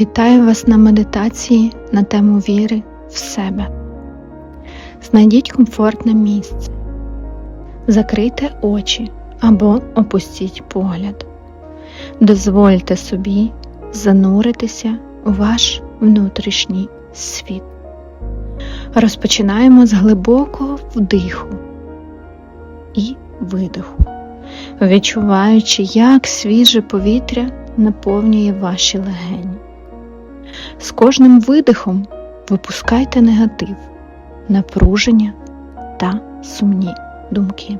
Вітаю вас на медитації на тему віри в себе. Знайдіть комфортне місце, закрийте очі або опустіть погляд. Дозвольте собі зануритися у ваш внутрішній світ. Розпочинаємо з глибокого вдиху і видиху, відчуваючи, як свіже повітря наповнює ваші легені. З кожним видихом випускайте негатив, напруження та сумні думки.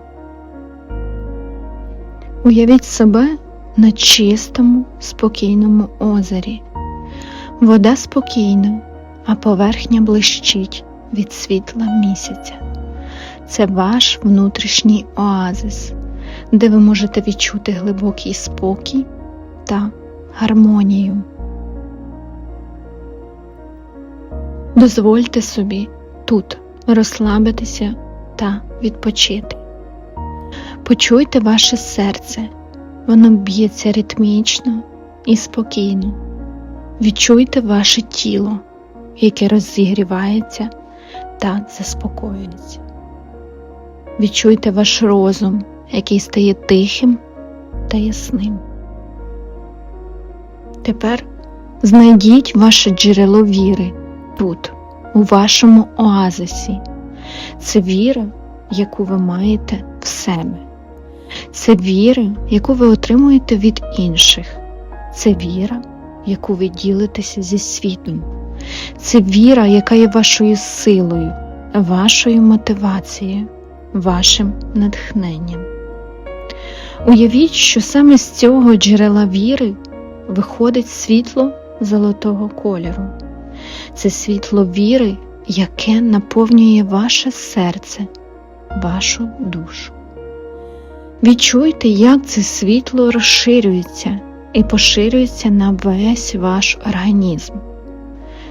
Уявіть себе на чистому, спокійному озері. Вода спокійна, а поверхня блищить від світла місяця. Це ваш внутрішній оазис, де ви можете відчути глибокий спокій та гармонію. Дозвольте собі тут розслабитися та відпочити. Почуйте ваше серце, воно б'ється ритмічно і спокійно. Відчуйте ваше тіло, яке розігрівається та заспокоюється. Відчуйте ваш розум, який стає тихим та ясним. Тепер знайдіть ваше джерело віри тут, у вашому оазисі. Це віра, яку ви маєте в себе. Це віра, яку ви отримуєте від інших. Це віра, яку ви ділитеся зі світом. Це віра, яка є вашою силою, вашою мотивацією, вашим натхненням. Уявіть, що саме з цього джерела віри виходить світло золотого кольору. Це світло віри, яке наповнює ваше серце, вашу душу. Відчуйте, як це світло розширюється і поширюється на весь ваш організм.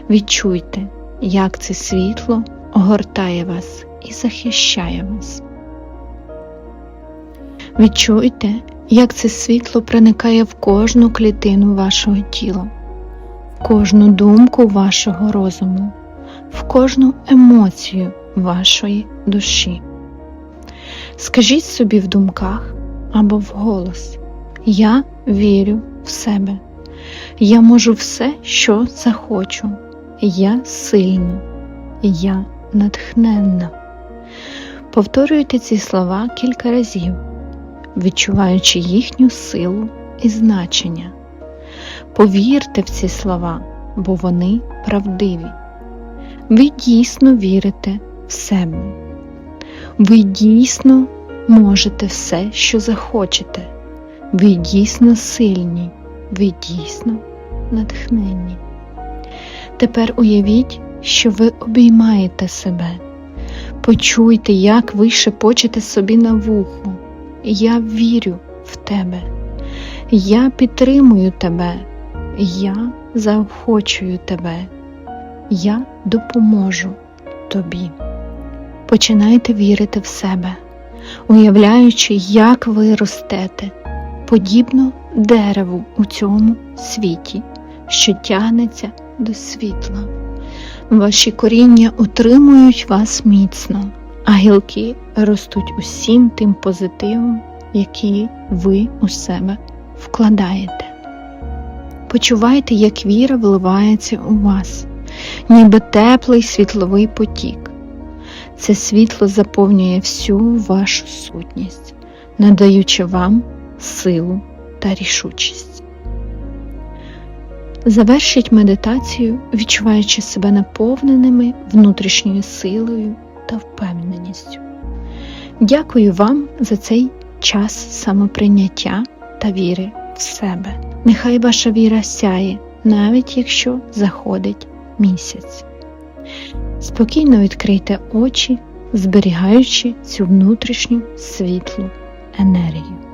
Відчуйте, як це світло огортає вас і захищає вас. Відчуйте, як це світло проникає в кожну клітину вашого тіла, кожну думку вашого розуму, в кожну емоцію вашої душі. Скажіть собі в думках або вголос: Я вірю в себе, я можу все, що захочу, я сильна, я натхненна. Повторюйте ці слова кілька разів, відчуваючи їхню силу і значення. Повірте в ці слова, бо вони правдиві. Ви дійсно вірите в себе. Ви дійсно можете все, що захочете. Ви дійсно сильні, ви дійсно натхненні. Тепер уявіть, що ви обіймаєте себе. Почуйте, як ви шепочете собі на вухо. Я вірю в тебе. Я підтримую тебе. Я заохочую тебе. Я допоможу тобі. Починайте вірити в себе, уявляючи, як ви ростете, подібно дереву у цьому світі, що тягнеться до світла. Ваші коріння утримують вас міцно, а гілки ростуть усім тим позитивом, який ви у себе вкладаєте. Почувайте, як віра вливається у вас, ніби теплий світловий потік. Це світло заповнює всю вашу сутність, надаючи вам силу та рішучість. Завершіть медитацію, відчуваючи себе наповненими внутрішньою силою та впевненістю. Дякую вам за цей час самоприйняття та віри в себе. Нехай ваша віра сяє, навіть якщо заходить місяць. Спокійно відкрийте очі, зберігаючи цю внутрішню світлу енергію.